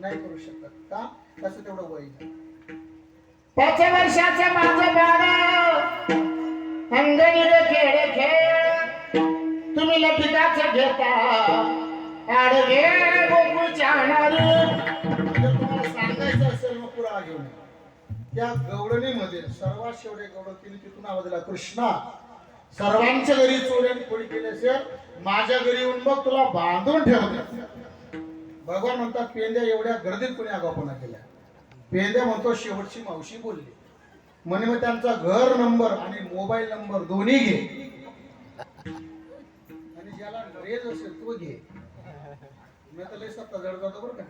नाही करू शकत. का? तसं तेवढं वय. पाच वर्षाचं माझं बाळ खेळ खेळ. तुम्ही लपिकाच घेता. गोकुळच्या तुम्हाला सांगायचं असेल मग पुरावा घेऊन. त्या गवडणीमध्ये सर्वात शेवटे गवडण तिने तिथून आवाज दिला कृष्णा सर्वांच्या घरी आणि खोडी केली असेल माझ्या घरी येऊन मग तुला बांधून ठेवते. भगवान म्हणतात पेंद्या एवढ्या गर्दीत कोणी आगावपणा केल्या पेंद्या म्हणतो शेवटची मावशी बोलली. म्हणे मग त्यांचा घर नंबर आणि मोबाईल नंबर दोन्ही घे. आणि ज्याला रेज असेल तो घे. मी तर लय सत्ता जड जातो बरं का.